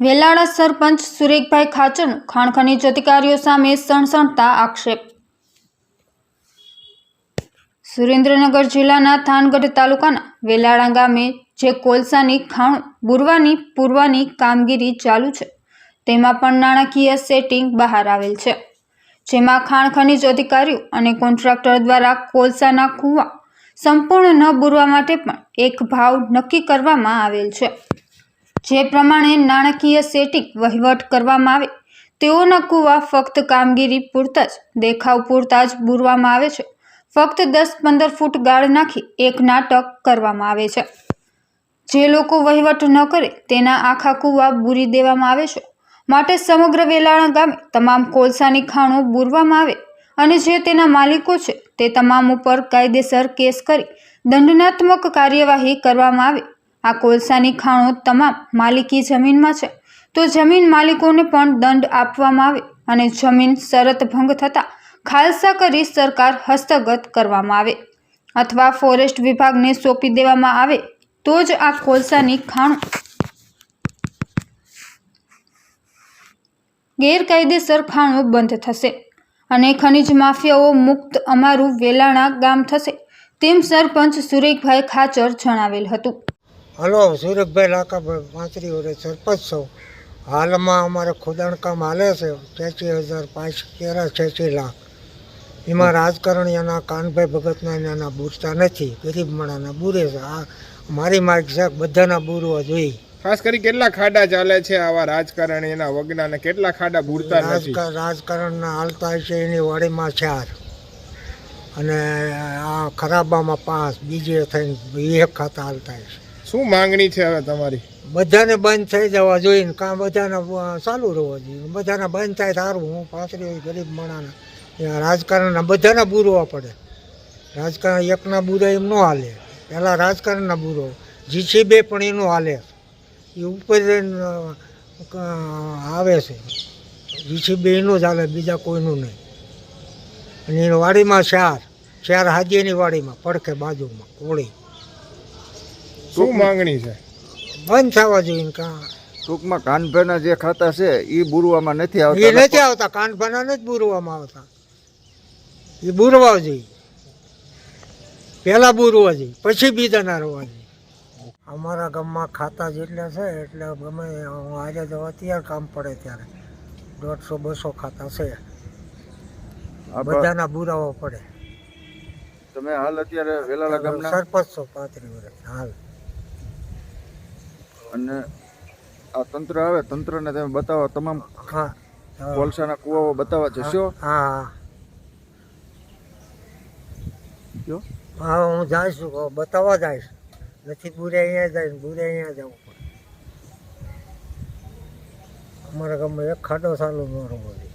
વેલાળા સરપંચ સુરેખભાઈ ખાચર ખાણખનીજ અધિકારીઓ સામે સણસણતા આક્ષેપ. સુરેન્દ્રનગર જિલ્લાના થાનગઢ તાલુકાના વેલાળા ગામે જે કોલસાની ખાણ બુરવાની પૂરવાની કામગીરી ચાલુ છે, તેમાં પણ નાણાકીય સેટિંગ બહાર આવેલ છે. જેમાં ખાણ ખનીજ અધિકારીઓ અને કોન્ટ્રાક્ટર દ્વારા કોલસાના કૂવા સંપૂર્ણ ન બુરવા માટે પણ એક ભાવ નક્કી કરવામાં આવેલ છે. જે પ્રમાણે નાણાકીય સેટિંગ વહીવટ કરવામાં આવે, તેઓના કૂવા ફક્ત કામગીરી પૂરતા જ, દેખાવ પૂરતા જ બુરવામાં આવે છે. ફક્ત દસ પંદર ફૂટ ગાળ નાખી એક નાટક કરવામાં આવે છે. જે લોકો વહીવટ ન કરે, તેના આખા કૂવા બૂરી દેવામાં આવે છે. માટે સમગ્ર વેલાણા ગામે તમામ કોલસાની ખાણો બુરવામાં આવે અને જે તેના માલિકો છે, તે તમામ ઉપર કાયદેસર કેસ કરી દંડનાત્મક કાર્યવાહી કરવામાં આવે આ કોલસાની ખાણો તમામ માલિકી જમીનમાં છે. તો જમીન માલિકોને પણ દંડ આપવામાં આવે અને જમીન શરત ભંગ થતાં ખાલસા કરી સરકાર હસ્તગત કરવામાં આવે. અથવા ફોરેસ્ટ વિભાગને સોંપી દેવામાં આવે તો જ આ કોલસાની ખાણો ગેરકાયદેસર ખાણો બંધ થશે અને ખનિજ માફિયાઓ મુક્ત અમારું વેલાણા ગામ થશે તેમ સરપંચ સુરેખભાઈ ખાચર જણાવેલ હતું. હલો સુરજભાઈ લાકાભાઈ પાંત્રી વર્ષ સરપંચ છું. હાલમાં અમારે ખોદાણ કામ હાલે છે છ્યાસી હજાર પાંચ તેરા છ્યાસી લાખ એમાં રાજકારણીઓના કાનભાઈ ભગતના એના બૂરતા નથી ગરીબ માણાના બૂરે છે. આ મારી માર્ગ છે બધાના બૂરવા જોઈએ. ખાસ કરી કેટલા ખાડા ચાલે છે આવા રાજકારણી એના વગના ને કેટલા ખાડા બૂરતા નથી? રાજકારણના હાલતા છે એની વાડીમાં ચાર. અને આ ખરાબામાં પાંચ બીજે થઈને એક ખાતા હાલતા છે. શું માંગણી છે હવે તમારી? બધાને બંધ થઈ જવા જોઈએ ને, કાં બધાને ચાલુ રહેવા જોઈએ. બધાને બંધ થાય સારું હું પાછળ ગરીબ માણાને રાજકારણના બધાને બૂરવા પડે. રાજકારણ એકના બુરા એમ ન હાલે. પહેલાં રાજકારણના બુરો. જીસીબી પણ એનું હાલે. એ ઉપર આવે છે. જીસીબી એનું જ હાલે, બીજા કોઈનું નહીં. અને એની વાડીમાં ચાર ચાર હાજીની વાડીમાં, પડખે બાજુમાં, કોળી. શું માંગણી છે? બંધ થવા જોઈએ કાં. ટૂંકમાં કાનભાઈના જે ખાતા છે એ બુરવામાં નથી એ નથી આવતા કાનભાઈના જ બુરવામાં આવતા. એ બુરવા જોઈએ. પહેલા બુરવા જોઈએ પછી બીજાના રોવા જોઈએ. અમારા ગામમાં ખાતા જેટલા છે એટલે ગમે હું આજે જવા ત્યારે કામ પડે ત્યારે. દોઢસો બસો ખાતા છે. આ બધાના બુરાવા પડે. તમે હાલ અત્યારે વેલાલા ગામના? સરપંચ છો પાંત્રીસ વર્ષ હાલ. અને આ તંત્ર આવે તંત્રને તમે બતાવો તમામ. કોલસાના કુવાઓ બતાવવા જશો? હા હા. કયો? હા હું જઈશ બતાવવા જઈશ. નથી બુરે અહીંયા જાય બુરે અહીંયા જવું પડે. અમારા ગામમાં એક ખાડો સારું ન જોઈએ.